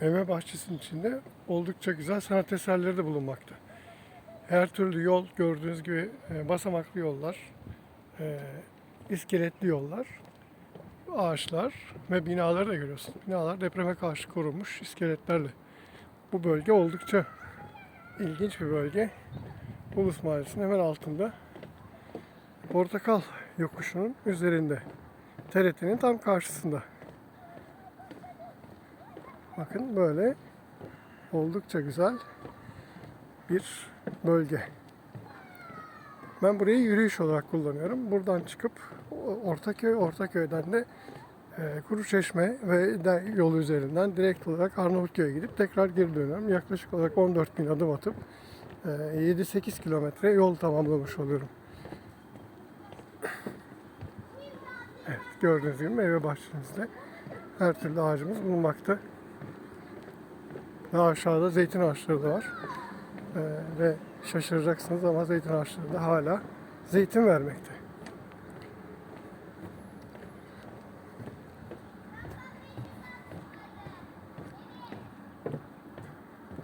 meyve bahçesinin içinde oldukça güzel sanat eserleri de bulunmakta. Her türlü yol gördüğünüz gibi e, basamaklı yollar, e, iskeletli yollar, ağaçlar ve binaları da görüyorsunuz. Binalar depreme karşı korunmuş iskeletlerle. Bu bölge oldukça ilginç bir bölge. Ulus Mahallesi'nin hemen altında. Portakal yokuşunun üzerinde. TRT'nin tam karşısında. Bakın böyle oldukça güzel bir bölge. Ben burayı yürüyüş olarak kullanıyorum. Buradan çıkıp Ortaköy, Ortaköy'den de e, Kuruçeşme ve de yolu üzerinden direkt olarak Arnavutköy'e gidip tekrar geri dönüyorum. Yaklaşık olarak 14 bin adım atıp e, 7-8 kilometre yol tamamlamış oluyorum. Evet, gördüğünüz gibi meyve bahçemizde her türlü ağacımız bulunmakta. Daha aşağıda zeytin ağaçları da var. Ee, ve şaşıracaksınız ama zeytin ağaçları da hala zeytin vermekte.